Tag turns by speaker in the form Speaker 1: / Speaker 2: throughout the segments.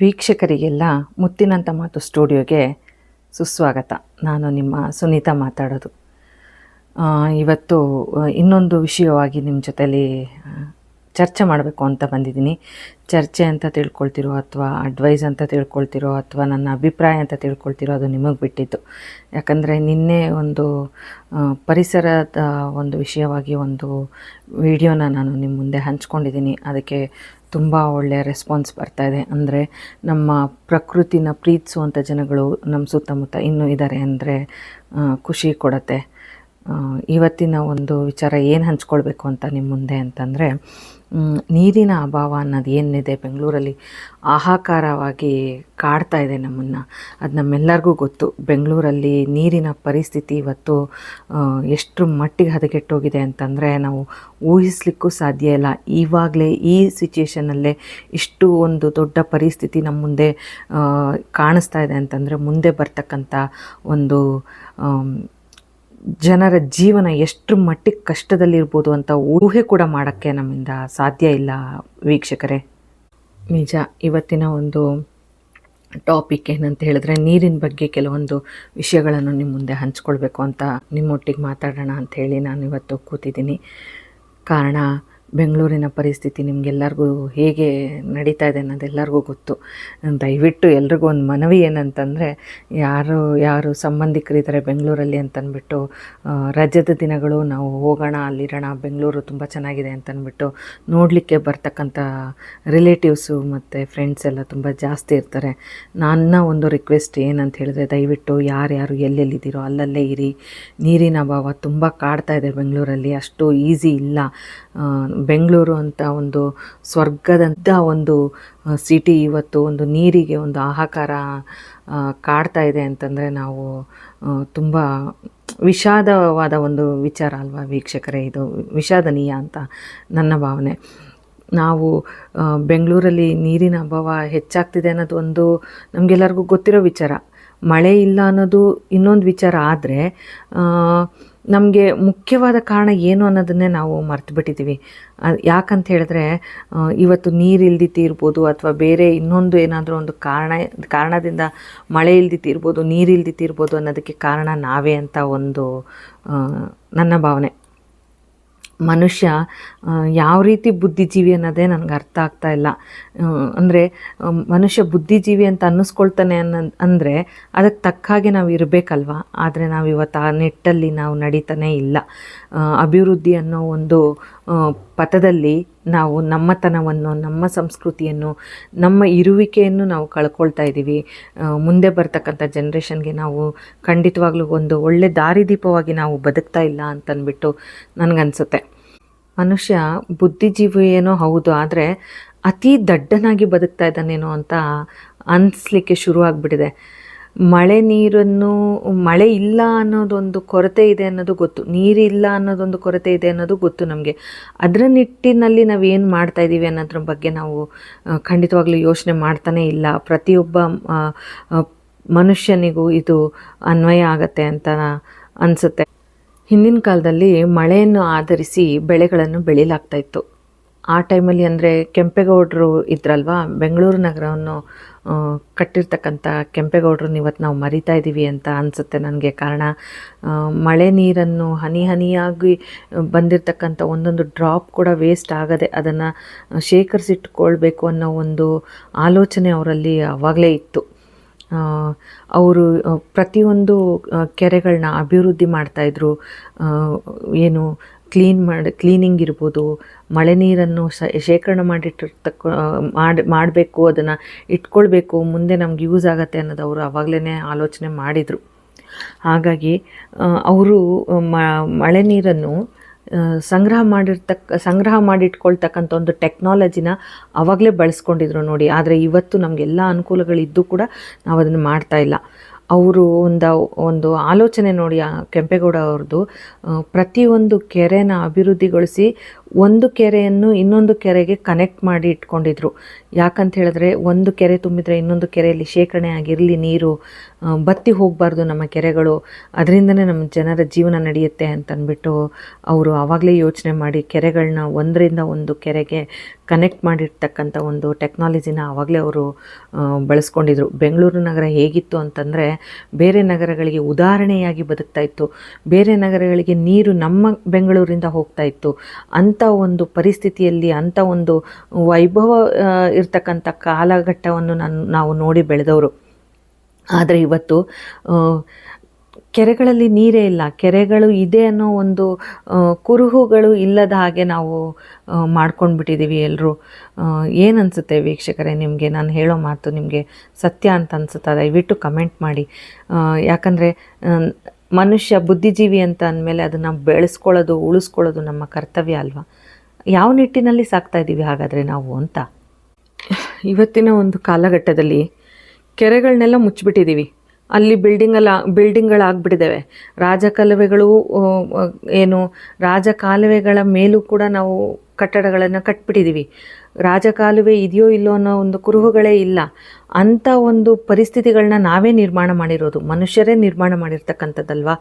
Speaker 1: ವೀಕ್ಷಕರಿಗೆಲ್ಲ ಮುತ್ತಿನಂತ ಮಾತು ಸ್ಟುಡಿಯೋಗೆ ಸುಸ್ವಾಗತ. ನಾನು ನಿಮ್ಮ ಸುನೀತಾ ಮಾತಾಡೋದು. ಇವತ್ತು ಇನ್ನೊಂದು ವಿಷಯವಾಗಿ ನಿಮ್ಮ ಜೊತೇಲಿ ಚರ್ಚೆ ಮಾಡಬೇಕು ಅಂತ ಬಂದಿದ್ದೀನಿ. ಚರ್ಚೆ ಅಂತ ತಿಳ್ಕೊಳ್ತಿರೋ ಅಥವಾ ಅಡ್ವೈಸ್ ಅಂತ ತಿಳ್ಕೊಳ್ತಿರೋ ಅಥವಾ ನನ್ನ ಅಭಿಪ್ರಾಯ ಅಂತ ತಿಳ್ಕೊಳ್ತಿರೋ ಅದು ನಿಮಗೆ ಬಿಟ್ಟಿತ್ತು. ಯಾಕಂದರೆ ನಿನ್ನೆ ಒಂದು ಪರಿಸರದ ಒಂದು ವಿಷಯವಾಗಿ ಒಂದು ವಿಡಿಯೋನ ನಾನು ನಿಮ್ಮ ಮುಂದೆ ಹಂಚ್ಕೊಂಡಿದ್ದೀನಿ. ಅದಕ್ಕೆ ತುಂಬ ಒಳ್ಳೆಯ ರೆಸ್ಪಾನ್ಸ್ ಬರ್ತಾ ಇದೆ. ಅಂದರೆ ನಮ್ಮ ಪ್ರಕೃತಿನ ಪ್ರೀತಿಸುವಂಥ ಜನಗಳು ನಮ್ಮ ಸುತ್ತಮುತ್ತ ಇನ್ನೂ ಇದ್ದಾರೆ ಅಂದರೆ ಖುಷಿ ಕೊಡತ್ತೆ. ಇವತ್ತಿನ ಒಂದು ವಿಚಾರ ಏನು ಹಂಚ್ಕೊಳ್ಬೇಕು ಅಂತ ನಿಮ್ಮ ಮುಂದೆ ಅಂತಂದರೆ ನೀರಿನ ಅಭಾವ ಅನ್ನೋದು ಏನಿದೆ? ಬೆಂಗಳೂರಲ್ಲಿ ಆಹಾಕಾರವಾಗಿ ಕಾಡ್ತಾ ಇದೆ ನಮ್ಮನ್ನು. ಅದು ನಮ್ಮೆಲ್ಲರಿಗೂ ಗೊತ್ತು. ಬೆಂಗಳೂರಲ್ಲಿ ನೀರಿನ ಪರಿಸ್ಥಿತಿ ಇವತ್ತು ಎಷ್ಟು ಮಟ್ಟಿಗೆ ಹದಗೆಟ್ಟೋಗಿದೆ ಅಂತಂದರೆ ನಾವು ಊಹಿಸ್ಲಿಕ್ಕೂ ಸಾಧ್ಯ ಇಲ್ಲ. ಇವಾಗಲೇ ಈ ಸಿಚುಯೇಷನಲ್ಲೇ ಇಷ್ಟು ಒಂದು ದೊಡ್ಡ ಪರಿಸ್ಥಿತಿ ನಮ್ಮ ಮುಂದೆ ಕಾಣಿಸ್ತಾ ಇದೆ ಅಂತಂದರೆ ಮುಂದೆ ಬರ್ತಕ್ಕಂಥ ಒಂದು ಜನರ ಜೀವನ ಎಷ್ಟು ಮಟ್ಟಿಗೆ ಕಷ್ಟದಲ್ಲಿರ್ಬೋದು ಅಂತ ಊಹೆ ಕೂಡ ಮಾಡೋಕ್ಕೆ ನಮ್ಮಿಂದ ಸಾಧ್ಯ ಇಲ್ಲ ವೀಕ್ಷಕರೇ. ನಿಜ, ಇವತ್ತಿನ ಒಂದು ಟಾಪಿಕ್ ಏನಂತ ಹೇಳಿದ್ರೆ ನೀರಿನ ಬಗ್ಗೆ ಕೆಲವೊಂದು ವಿಷಯಗಳನ್ನು ನಿಮ್ಮ ಮುಂದೆ ಹಂಚ್ಕೊಳ್ಬೇಕು ಅಂತ ನಿಮ್ಮೊಟ್ಟಿಗೆ ಮಾತಾಡೋಣ ಹೇಳಿ ನಾನು ಇವತ್ತು ಕೂತಿದ್ದೀನಿ. ಕಾರಣ ಬೆಂಗಳೂರಿನ ಪರಿಸ್ಥಿತಿ ನಿಮಗೆಲ್ಲರಿಗೂ ಹೇಗೆ ನಡೀತಾ ಇದೆ ಅನ್ನೋದೆಲ್ಲರಿಗೂ ಗೊತ್ತು. ದಯವಿಟ್ಟು ಎಲ್ರಿಗೂ ಒಂದು ಮನವಿ ಏನಂತಂದರೆ, ಯಾರು ಯಾರು ಸಂಬಂಧಿಕರಿದ್ದಾರೆ ಬೆಂಗಳೂರಲ್ಲಿ ಅಂತಂದ್ಬಿಟ್ಟು ರಜದ ದಿನಗಳು ನಾವು ಹೋಗೋಣ, ಅಲ್ಲಿರೋಣ, ಬೆಂಗಳೂರು ತುಂಬ ಚೆನ್ನಾಗಿದೆ ಅಂತಂದ್ಬಿಟ್ಟು ನೋಡಲಿಕ್ಕೆ ಬರ್ತಕ್ಕಂಥ ರಿಲೇಟಿವ್ಸು ಮತ್ತು ಫ್ರೆಂಡ್ಸ್ ಎಲ್ಲ ತುಂಬ ಜಾಸ್ತಿ ಇರ್ತಾರೆ. ನನ್ನ ಒಂದು ರಿಕ್ವೆಸ್ಟ್ ಏನಂತ ಹೇಳಿದ್ರೆ, ದಯವಿಟ್ಟು ಯಾರ್ಯಾರು ಎಲ್ಲೆಲ್ಲಿದ್ದೀರೋ ಅಲ್ಲಲ್ಲೇ ಇರಿ. ನೀರಿನ ಅಭಾವ ತುಂಬ ಕಾಡ್ತಾ ಇದೆ ಬೆಂಗಳೂರಲ್ಲಿ. ಅಷ್ಟು ಈಸಿ ಇಲ್ಲ. ಬೆಂಗಳೂರು ಅಂತ ಒಂದು ಸ್ವರ್ಗದಂಥ ಒಂದು ಸಿಟಿ ಇವತ್ತು ಒಂದು ನೀರಿಗೆ ಒಂದು ಆಹಾಕಾರ ಕಾಡ್ತಾ ಇದೆ ಅಂತಂದರೆ ನಾವು ತುಂಬ ವಿಷಾದವಾದ ಒಂದು ವಿಚಾರ ಅಲ್ವಾ ವೀಕ್ಷಕರೇ? ಇದು ವಿಷಾದನೀಯ ಅಂತ ನನ್ನ ಭಾವನೆ. ನಾವು ಬೆಂಗಳೂರಲ್ಲಿ ನೀರಿನ ಅಭಾವ ಹೆಚ್ಚಾಗ್ತಿದೆ ಅನ್ನೋದು ಒಂದು ನಮಗೆಲ್ಲರಿಗೂ ಗೊತ್ತಿರೋ ವಿಚಾರ. ಮಳೆ ಇಲ್ಲ ಅನ್ನೋದು ಇನ್ನೊಂದು ವಿಚಾರ ಆದರೆ ನಮಗೆ ಮುಖ್ಯವಾದ ಕಾರಣ ಏನು ಅನ್ನೋದನ್ನೇ ನಾವು ಮರ್ತು ಬಿಟ್ಟಿದ್ದೀವಿ. ಯಾಕಂತ ಹೇಳಿದ್ರೆ ಇವತ್ತು ನೀರು ಇಲ್ದಿತ್ತಿರ್ಬೋದು ಅಥವಾ ಬೇರೆ ಇನ್ನೊಂದು ಏನಾದರೂ ಒಂದು ಕಾರಣ, ಕಾರಣದಿಂದ ಮಳೆ ಇಲ್ದಿತ್ತಿರ್ಬೋದು ನೀರು ಇಲ್ದಿತ್ತಿರ್ಬೋದು ಅನ್ನೋದಕ್ಕೆ ಕಾರಣ ನಾವೇ ಅಂತ ಒಂದು ನನ್ನ ಭಾವನೆ. ಮನುಷ್ಯ ಯಾವ ರೀತಿ ಬುದ್ಧಿಜೀವಿ ಅನ್ನೋದೇ ನನಗೆ ಅರ್ಥ ಆಗ್ತಾ ಇಲ್ಲ. ಅಂದರೆ ಮನುಷ್ಯ ಬುದ್ಧಿಜೀವಿ ಅಂತ ಅನ್ನಿಸ್ಕೊಳ್ತಾನೆ ಅನ್ನೋ, ಅಂದರೆ ಅದಕ್ಕೆ ತಕ್ಕ ಹಾಗೆ ನಾವು ಇರಬೇಕಲ್ವ? ಆದರೆ ನಾವು ಇವತ್ತು ಆ ನಿಟ್ಟಲ್ಲಿ ನಾವು ನಡೀತಾನೇ ಇಲ್ಲ. ಅಭಿವೃದ್ಧಿ ಅನ್ನೋ ಒಂದು ಪಥದಲ್ಲಿ ನಾವು ನಮ್ಮತನವನ್ನು, ನಮ್ಮ ಸಂಸ್ಕೃತಿಯನ್ನು, ನಮ್ಮ ಇರುವಿಕೆಯನ್ನು ನಾವು ಕಳ್ಕೊಳ್ತಾ ಇದ್ದೀವಿ. ಮುಂದೆ ಬರ್ತಕ್ಕಂಥ ಜನ್ರೇಷನ್ಗೆ ನಾವು ಖಂಡಿತವಾಗ್ಲೂ ಒಂದು ಒಳ್ಳೆ ದಾರಿದೀಪವಾಗಿ ನಾವು ಬದುಕ್ತಾ ಇಲ್ಲ ಅಂತಂದ್ಬಿಟ್ಟು ನನಗನ್ಸುತ್ತೆ. ಮನುಷ್ಯ ಬುದ್ಧಿಜೀವಿ ಏನೋ ಹೌದು, ಆದರೆ ಅತಿ ದಡ್ಡನಾಗಿ ಬದುಕ್ತಾ ಇದ್ದಾನೇನೋ ಅಂತ ಅನಿಸ್ಲಿಕ್ಕೆ ಶುರು ಆಗಿಬಿಟ್ಟಿದೆ ಮಳೆ ನೀರನ್ನು, ಮಳೆ ಇಲ್ಲ ಅನ್ನೋದೊಂದು ಕೊರತೆ ಇದೆ ಅನ್ನೋದು ಗೊತ್ತು. ನೀರಿಲ್ಲ ಅನ್ನೋದೊಂದು ಕೊರತೆ ಇದೆ ಅನ್ನೋದು ಗೊತ್ತು ನಮಗೆ. ಅದರ ನಿಟ್ಟಿನಲ್ಲಿ ನಾವು ಏನು ಮಾಡ್ತಾ ಇದ್ದೀವಿ ಅನ್ನೋದ್ರ ಬಗ್ಗೆ ನಾವು ಖಂಡಿತವಾಗ್ಲೂ ಯೋಚನೆ ಮಾಡ್ತಾನೇ ಇಲ್ಲ. ಪ್ರತಿಯೊಬ್ಬ ಮನುಷ್ಯನಿಗೂ ಇದು ಅನ್ವಯ ಆಗತ್ತೆ ಅಂತ ಅನಿಸುತ್ತೆ. ಹಿಂದಿನ ಕಾಲದಲ್ಲಿ ಮಳೆಯನ್ನು ಆಧರಿಸಿ ಬೆಳೆಗಳನ್ನು ಬೆಳೀಲಾಗ್ತಾ ಇತ್ತು. ಆ ಟೈಮಲ್ಲಿ ಅಂದರೆ ಕೆಂಪೇಗೌಡರು ಇದ್ರಲ್ವಾ, ಬೆಂಗಳೂರು ನಗರವನ್ನು ಕಟ್ಟಿರ್ತಕ್ಕಂಥ ಕೆಂಪೇಗೌಡ್ರನ್ನ ಇವತ್ತು ನಾವು ಮರಿತಾ ಇದ್ದೀವಿ ಅಂತ ಅನಿಸುತ್ತೆ ನನಗೆ ಕಾರಣ. ಮಳೆ ನೀರನ್ನು ಹನಿ ಹನಿಯಾಗಿ ಬಂದಿರತಕ್ಕಂಥ ಒಂದೊಂದು ಡ್ರಾಪ್ ಕೂಡ ವೇಸ್ಟ್ ಆಗದೆ ಅದನ್ನು ಶೇಖರಿಸಿಟ್ಕೊಳ್ಬೇಕು ಅನ್ನೋ ಒಂದು ಆಲೋಚನೆ ಅವರಲ್ಲಿ ಆವಾಗಲೇ ಇತ್ತು. ಅವರು ಪ್ರತಿಯೊಂದು ಕೆರೆಗಳನ್ನ ಅಭಿವೃದ್ಧಿ ಮಾಡ್ತಾಯಿದ್ರು ಏನು ಕ್ಲೀನ್ ಮಾಡಿ ಕ್ಲೀನಿಂಗ್ ಇರ್ಬೋದು. ಮಳೆ ನೀರನ್ನು ಶೇಖರಣೆ ಮಾಡಿಟ್ಟಿರ್ತಕ್ಕ ಮಾಡಿ, ಮಾಡಬೇಕು, ಅದನ್ನು ಇಟ್ಕೊಳ್ಬೇಕು, ಮುಂದೆ ನಮ್ಗೆ ಯೂಸ್ ಆಗುತ್ತೆ ಅನ್ನೋದು ಅವರು ಆವಾಗಲೇ ಆಲೋಚನೆ ಮಾಡಿದರು. ಹಾಗಾಗಿ ಅವರು ಮಳೆ ನೀರನ್ನು ಸಂಗ್ರಹ ಮಾಡಿರ್ತಕ್ಕ, ಸಂಗ್ರಹ ಮಾಡಿಟ್ಕೊಳ್ತಕ್ಕಂಥ ಒಂದು ಟೆಕ್ನಾಲಜಿನ ಆವಾಗಲೇ ಬಳಸ್ಕೊಂಡಿದ್ರು ನೋಡಿ. ಆದರೆ ಇವತ್ತು ನಮಗೆಲ್ಲ ಅನುಕೂಲಗಳಿದ್ದು ಕೂಡ ನಾವು ಅದನ್ನು ಮಾಡ್ತಾ ಇಲ್ಲ. ಅವರು ಒಂದು ಒಂದು ಆಲೋಚನೆ ನೋಡಿ ಆ ಕೆಂಪೇಗೌಡ ಅವ್ರದ್ದು ಪ್ರತಿಯೊಂದು ಕೆರೆನ ಅಭಿವೃದ್ಧಿಗೊಳಿಸಿ ಒಂದು ಕೆರೆಯನ್ನು ಇನ್ನೊಂದು ಕೆರೆಗೆ ಕನೆಕ್ಟ್ ಮಾಡಿ ಇಟ್ಕೊಂಡಿದ್ರು. ಯಾಕಂತ ಹೇಳಿದ್ರೆ ಒಂದು ಕೆರೆ ತುಂಬಿದರೆ ಇನ್ನೊಂದು ಕೆರೆಯಲ್ಲಿ ಶೇಖರಣೆ ಆಗಿರಲಿ, ನೀರು ಬತ್ತಿ ಹೋಗಬಾರ್ದು ನಮ್ಮ ಕೆರೆಗಳು, ಅದರಿಂದನೇ ನಮ್ಮ ಜನರ ಜೀವನ ನಡೆಯುತ್ತೆ ಅಂತ ಅಂದ್ಬಿಟ್ಟು ಅವರು ಆವಾಗಲೇ ಯೋಚನೆ ಮಾಡಿ ಕೆರೆಗಳನ್ನ ಒಂದರಿಂದ ಒಂದು ಕೆರೆಗೆ ಕನೆಕ್ಟ್ ಮಾಡಿರ್ತಕ್ಕಂಥ ಒಂದು ಟೆಕ್ನಾಲಜಿನ ಆವಾಗಲೇ ಅವರು ಬಳಸ್ಕೊಂಡಿದ್ರು. ಬೆಂಗಳೂರು ನಗರ ಹೇಗಿತ್ತು ಅಂತಂದರೆ ಬೇರೆ ನಗರಗಳಿಗೆ ಉದಾಹರಣೆಯಾಗಿ ಬದುಕ್ತಾ ಇತ್ತು. ಬೇರೆ ನಗರಗಳಿಗೆ ನೀರು ನಮ್ಮ ಬೆಂಗಳೂರಿಂದ ಹೋಗ್ತಾ ಇತ್ತು. ಅಂಥ ಒಂದು ಪರಿಸ್ಥಿತಿಯಲ್ಲಿ ಅಂಥ ಒಂದು ವೈಭವ ಇರ್ತಕ್ಕಂಥ ಕಾಲಘಟ್ಟವನ್ನು ನಾನು, ನಾವು ನೋಡಿ ಬೆಳೆದವರು. ಆದರೆ ಇವತ್ತು ಕೆರೆಗಳಲ್ಲಿ ನೀರೇ ಇಲ್ಲ. ಕೆರೆಗಳು ಇದೆ ಅನ್ನೋ ಒಂದು ಕುರುಹುಗಳು ಇಲ್ಲದ ಹಾಗೆ ನಾವು ಮಾಡ್ಕೊಂಡ್ಬಿಟ್ಟಿದ್ದೀವಿ ಎಲ್ಲರೂ ಏನು ಅನಿಸುತ್ತೆ ವೀಕ್ಷಕರೇ ನಿಮಗೆ? ನಾನು ಹೇಳೋ ಮಾತು ನಿಮಗೆ ಸತ್ಯ ಅಂತ ಅನಿಸುತ್ತಾ? ದಯವಿಟ್ಟು ಕಮೆಂಟ್ ಮಾಡಿ. ಯಾಕಂದರೆ ಮನುಷ್ಯ ಬುದ್ಧಿಜೀವಿ ಅಂತ ಅಂದಮೇಲೆ ಅದನ್ನು ಬೆಳೆಸ್ಕೊಳ್ಳೋದು, ಉಳಿಸ್ಕೊಳ್ಳೋದು ನಮ್ಮ ಕರ್ತವ್ಯ ಅಲ್ವಾ? ಯಾವ ನಿಟ್ಟಿನಲ್ಲಿ ಸಾಕ್ತಾ ಇದ್ದೀವಿ ಹಾಗಾದರೆ ನಾವು ಅಂತ? ಇವತ್ತಿನ ಒಂದು ಕಾಲಘಟ್ಟದಲ್ಲಿ ಕೆರೆಗಳನ್ನೆಲ್ಲ ಮುಚ್ಚಿಬಿಟ್ಟಿದ್ದೀವಿ ಅಲ್ಲಿ ಬಿಲ್ಡಿಂಗಲ್ಲ ಬಿಲ್ಡಿಂಗ್ಗಳಾಗ್ಬಿಟ್ಟಿದ್ದಾವೆ ರಾಜಕಾಲುವೆಗಳು ಏನು, ರಾಜಕಾಲುವೆಗಳ ಮೇಲೂ ಕೂಡ ನಾವು ಕಟ್ಟಡಗಳನ್ನು ಕಟ್ಬಿಟ್ಟಿದ್ದೀವಿ. ರಾಜಕಾಲುವೆ ಇದೆಯೋ ಇಲ್ಲೋ ಅನ್ನೋ ಒಂದು ಕುರುಹುಗಳೇ ಇಲ್ಲ. ಅಂಥ ಒಂದು ಪರಿಸ್ಥಿತಿಗಳನ್ನ ನಾವೇ ನಿರ್ಮಾಣ ಮಾಡಿರೋದು, ಮನುಷ್ಯರೇ ನಿರ್ಮಾಣ ಮಾಡಿರ್ತಕ್ಕಂಥದ್ದಲ್ವಾ?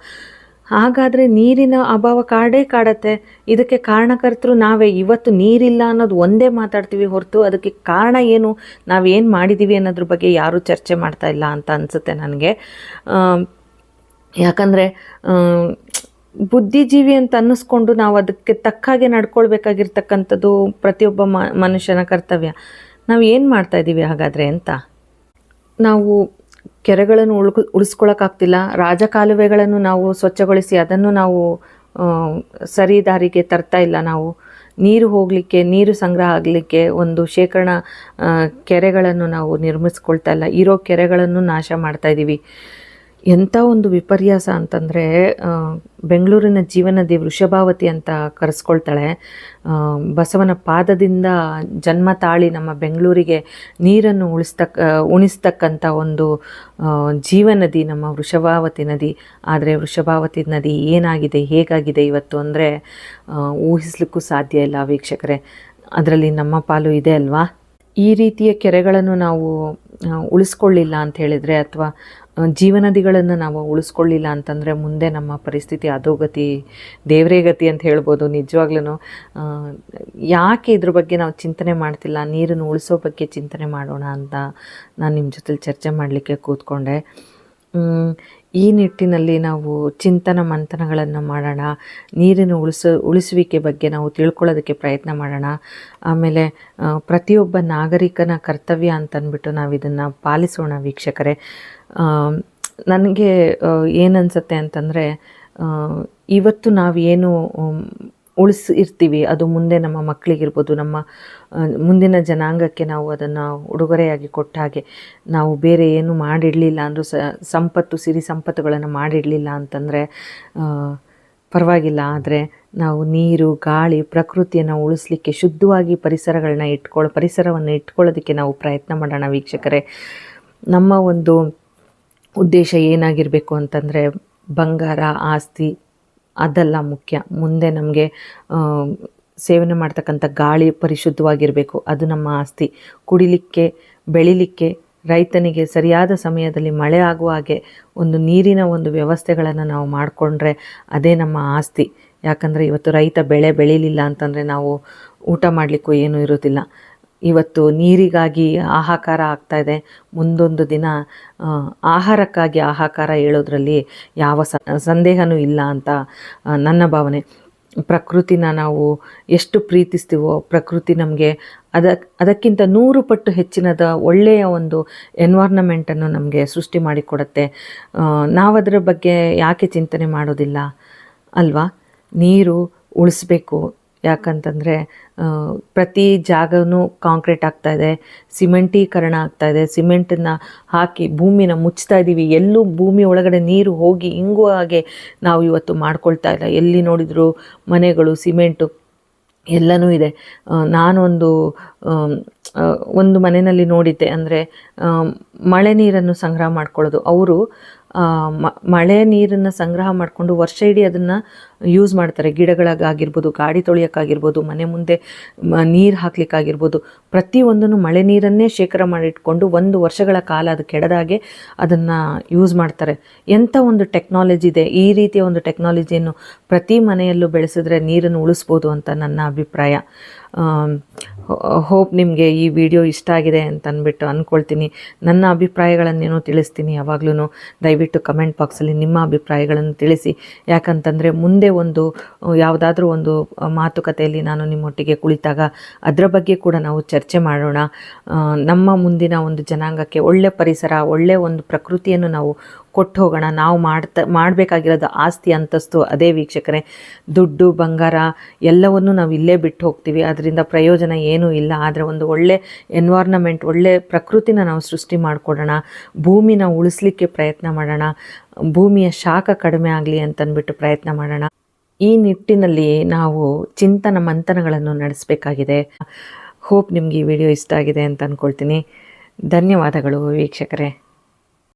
Speaker 1: ಹಾಗಾದರೆ ನೀರಿನ ಅಭಾವ ಕಾಡೇ ಕಾಡತ್ತೆ. ಇದಕ್ಕೆ ಕಾರಣಕರ್ತರು ನಾವೇ. ಇವತ್ತು ನೀರಿಲ್ಲ ಅನ್ನೋದು ಒಂದೇ ಮಾತಾಡ್ತೀವಿ ಹೊರತು ಅದಕ್ಕೆ ಕಾರಣ ಏನು? ನಾವೇನು ಮಾಡಿದ್ದೀವಿ ಅನ್ನೋದ್ರ ಬಗ್ಗೆ ಯಾರೂ ಚರ್ಚೆ ಮಾಡ್ತಾ ಇಲ್ಲ ಅಂತ ಅನಿಸುತ್ತೆ ನನಗೆ. ಯಾಕಂದರೆ ಬುದ್ಧಿಜೀವಿ ಅಂತ ಅನ್ನಿಸ್ಕೊಂಡು ನಾವು ಅದಕ್ಕೆ ತಕ್ಕ ಹಾಗೆ ನಡ್ಕೊಳ್ಬೇಕಾಗಿರ್ತಕ್ಕಂಥದ್ದು ಪ್ರತಿಯೊಬ್ಬ ಮನುಷ್ಯನ ಕರ್ತವ್ಯ. ನಾವು ಏನು ಮಾಡ್ತಾ ಇದ್ದೀವಿ ಹಾಗಾದರೆ ಅಂತ? ನಾವು ಕೆರೆಗಳನ್ನು ಉಳ್ಕು ರಾಜ ರಾಜಕಾಲುವೆಗಳನ್ನು ನಾವು ಸ್ವಚ್ಛಗೊಳಿಸಿ ಅದನ್ನು ನಾವು ಸರಿ ದಾರಿಗೆ ತರ್ತಾ ಇಲ್ಲ ನಾವು. ನೀರು ಹೋಗಲಿಕ್ಕೆ, ನೀರು ಸಂಗ್ರಹ ಆಗಲಿಕ್ಕೆ ಒಂದು ಶೇಖರಣಾ ಕೆರೆಗಳನ್ನು ನಾವು ನಿರ್ಮಿಸ್ಕೊಳ್ತಾ ಇಲ್ಲ. ಇರೋ ಕೆರೆಗಳನ್ನು ನಾಶ ಮಾಡ್ತಾ ಇದ್ದೀವಿ ಎಂಥ ಒಂದು ವಿಪರ್ಯಾಸ ಅಂತಂದರೆ ಬೆಂಗಳೂರಿನ ಜೀವನದಿ ವೃಷಭಾವತಿ ಅಂತ ಕರೆಸ್ಕೊಳ್ತಾಳೆ. ಬಸವನ ಪಾದದಿಂದ ಜನ್ಮ ತಾಳಿ ನಮ್ಮ ಬೆಂಗಳೂರಿಗೆ ನೀರನ್ನು ಉಳಿಸ್ತಕ್ಕ ಉಣಿಸ್ತಕ್ಕಂಥ ಒಂದು ಜೀವನದಿ ನಮ್ಮ ವೃಷಭಾವತಿ ನದಿ. ಆದರೆ ವೃಷಭಾವತಿ ನದಿ ಏನಾಗಿದೆ, ಹೇಗಾಗಿದೆ ಇವತ್ತು ಅಂದರೆ ಊಹಿಸ್ಲಿಕ್ಕೂ ಸಾಧ್ಯ ಇಲ್ಲ ವೀಕ್ಷಕರೇ. ಅದರಲ್ಲಿ ನಮ್ಮ ಪಾಲು ಇದೆ ಅಲ್ವಾ? ಈ ರೀತಿಯ ಕೆರೆಗಳನ್ನು ನಾವು ಉಳಿಸ್ಕೊಳ್ಳಿಲ್ಲ ಅಂತ ಹೇಳಿದರೆ ಅಥವಾ ಜೀವನದಿಗಳನ್ನು ನಾವು ಉಳಿಸ್ಕೊಳ್ಳಿಲ್ಲ ಅಂತಂದರೆ ಮುಂದೆ ನಮ್ಮ ಪರಿಸ್ಥಿತಿ ಅಧೋಗತಿ ದೇವರೇ ಗತಿ ಅಂತ ಹೇಳ್ಬೋದು ನಿಜವಾಗ್ಲೂ ಯಾಕೆ ಇದ್ರ ಬಗ್ಗೆ ನಾವು ಚಿಂತನೆ ಮಾಡ್ತಿಲ್ಲ? ನೀರನ್ನು ಉಳಿಸೋ ಬಗ್ಗೆ ಚಿಂತನೆ ಮಾಡೋಣ ಅಂತ ನಾನು ನಿಮ್ಮ ಜೊತೆಲಿ ಚರ್ಚೆ ಮಾಡಲಿಕ್ಕೆ ಕೂತ್ಕೊಂಡೆ. ಈ ನಿಟ್ಟಿನಲ್ಲಿ ನಾವು ಚಿಂತನ ಮಂಥನಗಳನ್ನು ಮಾಡೋಣ, ನೀರಿನ ಉಳಿಸ, ಉಳಿಸುವಿಕೆ ಬಗ್ಗೆ ನಾವು ತಿಳ್ಕೊಳ್ಳೋದಕ್ಕೆ ಪ್ರಯತ್ನ ಮಾಡೋಣ. ಆಮೇಲೆ ಪ್ರತಿಯೊಬ್ಬ ನಾಗರಿಕನ ಕರ್ತವ್ಯ ಅಂತ ಅಂದ್ಬಿಟ್ಟು ನಾವು ಇದನ್ನು ಪಾಲಿಸೋಣ ವೀಕ್ಷಕರೇ. ನನಗೆ ಏನನ್ಸುತ್ತೆ ಅಂತಂದರೆ ಇವತ್ತು ನಾವು ಏನು ಉಳಿಸಿ ಇರ್ತೀವಿ. ಅದು ಮುಂದೆ ನಮ್ಮ ಮಕ್ಕಳಿಗಿರ್ಬೋದು ನಮ್ಮ ಮುಂದಿನ ಜನಾಂಗಕ್ಕೆ ನಾವು ಅದನ್ನು ಉಡುಗೊರೆಯಾಗಿ ಕೊಟ್ಟ ಹಾಗೆ ನಾವು ಬೇರೆ ಏನು ಮಾಡಿಡಲಿಲ್ಲ ಅಂದರೂ ಸಂಪತ್ತು, ಸಿರಿ ಸಂಪತ್ತುಗಳನ್ನು ಮಾಡಿಡಲಿಲ್ಲ ಅಂತಂದರೆ ಪರವಾಗಿಲ್ಲ. ಆದರೆ ನಾವು ನೀರು, ಗಾಳಿ, ಪ್ರಕೃತಿಯನ್ನು ಉಳಿಸ್ಲಿಕ್ಕೆ ಶುದ್ಧವಾಗಿ ಪರಿಸರಗಳನ್ನ ಇಟ್ಕೊಳ್ಳೋ ಪರಿಸರವನ್ನು ಇಟ್ಕೊಳ್ಳೋದಕ್ಕೆ ನಾವು ಪ್ರಯತ್ನ ಮಾಡೋಣ ವೀಕ್ಷಕರೇ. ನಮ್ಮ ಒಂದು ಉದ್ದೇಶ ಏನಾಗಿರಬೇಕು ಅಂತಂದರೆ ಬಂಗಾರ, ಆಸ್ತಿ ಅದೆಲ್ಲ ಮುಖ್ಯ. ಮುಂದೆ ನಮಗೆ ಸೇವನೆ ಮಾಡ್ತಕ್ಕಂಥ ಗಾಳಿ ಪರಿಶುದ್ಧವಾಗಿರಬೇಕು. ಅದು ನಮ್ಮ ಆಸ್ತಿ. ಕುಡಿಲಿಕ್ಕೆ, ಬೆಳಿಲಿಕ್ಕೆ, ರೈತನಿಗೆ ಸರಿಯಾದ ಸಮಯದಲ್ಲಿ ಮಳೆ ಆಗುವ ಹಾಗೆ ಒಂದು ನೀರಿನ ಒಂದು ವ್ಯವಸ್ಥೆಗಳನ್ನು ನಾವು ಮಾಡಿಕೊಂಡ್ರೆ ಅದೇ ನಮ್ಮ ಆಸ್ತಿ. ಯಾಕಂದರೆ ಇವತ್ತು ರೈತ ಬೆಳೆ ಬೆಳೀಲಿಲ್ಲ ಅಂತಂದರೆ ನಾವು ಊಟ ಮಾಡಲಿಕ್ಕೂ ಏನೂ ಇರೋದಿಲ್ಲ ಇವತ್ತು ನೀರಿಗಾಗಿ ಆಹಾಕಾರ ಆಗ್ತಾ ಇದೆ. ಮುಂದೊಂದು ದಿನ ಆಹಾರಕ್ಕಾಗಿ ಆಹಾಕಾರ ಹೇಳೋದ್ರಲ್ಲಿ ಯಾವ ಸಂದೇಹನೂ ಇಲ್ಲ ಅಂತ ನನ್ನ ಭಾವನೆ. ಪ್ರಕೃತಿನ ನಾವು ಎಷ್ಟು ಪ್ರೀತಿಸ್ತೀವೋ, ಪ್ರಕೃತಿ ನಮಗೆ ಅದ, ಅದಕ್ಕಿಂತ ನೂರು ಪಟ್ಟು ಹೆಚ್ಚಿನದ ಒಳ್ಳೆಯ ಒಂದು ಎನ್ವೈರ್ನಮೆಂಟನ್ನು ನಮಗೆ ಸೃಷ್ಟಿ ಮಾಡಿಕೊಡತ್ತೆ. ನಾವದರ ಬಗ್ಗೆ ಯಾಕೆ ಚಿಂತನೆ ಮಾಡೋದಿಲ್ಲ? ಅಲ್ವಾ? ನೀರು ಉಳಿಸ್ಬೇಕು ಯಾಕಂತಂದರೆ ಪ್ರತಿ ಜಾಗವೂ ಕಾಂಕ್ರೀಟ್ ಆಗ್ತಾ ಇದೆ, ಸಿಮೆಂಟೀಕರಣ ಆಗ್ತಾ ಇದೆ ಸಿಮೆಂಟನ್ನು ಹಾಕಿ ಭೂಮಿನ ಮುಚ್ತಾ ಇದ್ದೀವಿ ಎಲ್ಲೂ ಭೂಮಿ ಒಳಗಡೆ ನೀರು ಹೋಗಿ ಇಂಗುವ ಹಾಗೆ ನಾವು ಇವತ್ತು ಮಾಡ್ಕೊಳ್ತಾ ಇಲ್ಲ. ಎಲ್ಲಿ ನೋಡಿದರೂ ಮನೆಗಳು, ಸಿಮೆಂಟು ಎಲ್ಲನೂ ಇದೆ. ನಾನೊಂದು ಒಂದು ಮನೆಯಲ್ಲಿ ನೋಡಿದ್ದೆ, ಅಂದರೆ ಮಳೆ ನೀರನ್ನು ಸಂಗ್ರಹ ಮಾಡ್ಕೊಳ್ಳೋದು. ಅವರು ಮಳೆ ನೀರನ್ನು ಸಂಗ್ರಹ ಮಾಡಿಕೊಂಡು ವರ್ಷ ಇಡೀ ಅದನ್ನು ಯೂಸ್ ಮಾಡ್ತಾರೆ. ಗಿಡಗಳಿಗಾಗಿರ್ಬೋದು, ಗಾಡಿ ತೊಳೆಯೋಕ್ಕಾಗಿರ್ಬೋದು, ಮನೆ ಮುಂದೆ ನೀರು ಹಾಕ್ಲಿಕ್ಕಾಗಿರ್ಬೋದು. ಪ್ರತಿಯೊಂದನ್ನು ಮಳೆ ನೀರನ್ನೇ ಶೇಖರ ಮಾಡಿಟ್ಕೊಂಡು ಒಂದು ವರ್ಷಗಳ ಕಾಲ ಅದು ಕೆಡದಾಗೆ ಅದನ್ನು ಯೂಸ್ ಮಾಡ್ತಾರೆ. ಎಂಥ ಒಂದು ಟೆಕ್ನಾಲಜಿ ಇದೆ, ಈ ರೀತಿಯ ಒಂದು ಟೆಕ್ನಾಲಜಿಯನ್ನು ಪ್ರತಿ ಮನೆಯಲ್ಲೂ ಬೆಳೆಸಿದ್ರೆ ನೀರನ್ನು ಉಳಿಸ್ಬೋದು ಅಂತ ನನ್ನ ಅಭಿಪ್ರಾಯ. ಹೋಪ್ ನಿಮಗೆ ಈ ವಿಡಿಯೋ ಇಷ್ಟ ಆಗಿದೆ ಅಂತ ಅಂದ್ಬಿಟ್ಟು ಅಂದ್ಕೊಳ್ತೀನಿ ನನ್ನ ಅಭಿಪ್ರಾಯಗಳನ್ನೇನೋ ತಿಳಿಸ್ತೀನಿ ಯಾವಾಗಲೂ ದಯವಿಟ್ಟು ಕಮೆಂಟ್ ಬಾಕ್ಸಲ್ಲಿ ನಿಮ್ಮ ಅಭಿಪ್ರಾಯಗಳನ್ನು ತಿಳಿಸಿ. ಯಾಕಂತಂದರೆ ಮುಂದೆ ಒಂದು ಯಾವುದಾದ್ರೂ ಒಂದು ಮಾತುಕತೆಯಲ್ಲಿ ನಾನು ನಿಮ್ಮೊಟ್ಟಿಗೆ ಕುಳಿತಾಗ ಅದರ ಬಗ್ಗೆ ಕೂಡ ನಾವು ಚರ್ಚೆ ಮಾಡೋಣ. ನಮ್ಮ ಮುಂದಿನ ಒಂದು ಜನಾಂಗಕ್ಕೆ ಒಳ್ಳೆ ಪರಿಸರ, ಒಳ್ಳೆ ಒಂದು ಪ್ರಕೃತಿಯನ್ನು ನಾವು ಕೊಟ್ಟು ಹೋಗೋಣ, ನಾವು ಮಾಡ್ತಾ, ಮಾಡಬೇಕಾಗಿರೋದು ಆಸ್ತಿ ಅಂತಸ್ತು ಅದೇ ವೀಕ್ಷಕರೇ. ದುಡ್ಡು, ಬಂಗಾರ ಎಲ್ಲವನ್ನು ನಾವು ಇಲ್ಲೇ ಬಿಟ್ಟು ಹೋಗ್ತೀವಿ. ಅದರಿಂದ ಪ್ರಯೋಜನ ಏನೂ ಇಲ್ಲ. ಆದರೆ ಒಂದು ಒಳ್ಳೆ ಎನ್ವೈರ್ನಮೆಂಟ್ ಒಳ್ಳೆ ಪ್ರಕೃತಿನ ನಾವು ಸೃಷ್ಟಿ ಮಾಡಿಕೊಡೋಣ. ಭೂಮಿನ ಉಳಿಸ್ಲಿಕ್ಕೆ ಪ್ರಯತ್ನ ಮಾಡೋಣ. ಭೂಮಿಯ ಶಾಖ ಕಡಿಮೆ ಆಗಲಿ ಅಂತಂದ್ಬಿಟ್ಟು ಪ್ರಯತ್ನ ಮಾಡೋಣ. ಈ ನಿಟ್ಟಿನಲ್ಲಿ ನಾವು ಚಿಂತನ ಮಂಥನಗಳನ್ನು ನಡೆಸಬೇಕಾಗಿದೆ. ಹೋಪ್ ನಿಮಗೆ ಈ ವಿಡಿಯೋ ಇಷ್ಟ ಆಗಿದೆ ಅಂತ ಅಂದ್ಕೊಳ್ತೀನಿ ಧನ್ಯವಾದಗಳು ವೀಕ್ಷಕರೇ.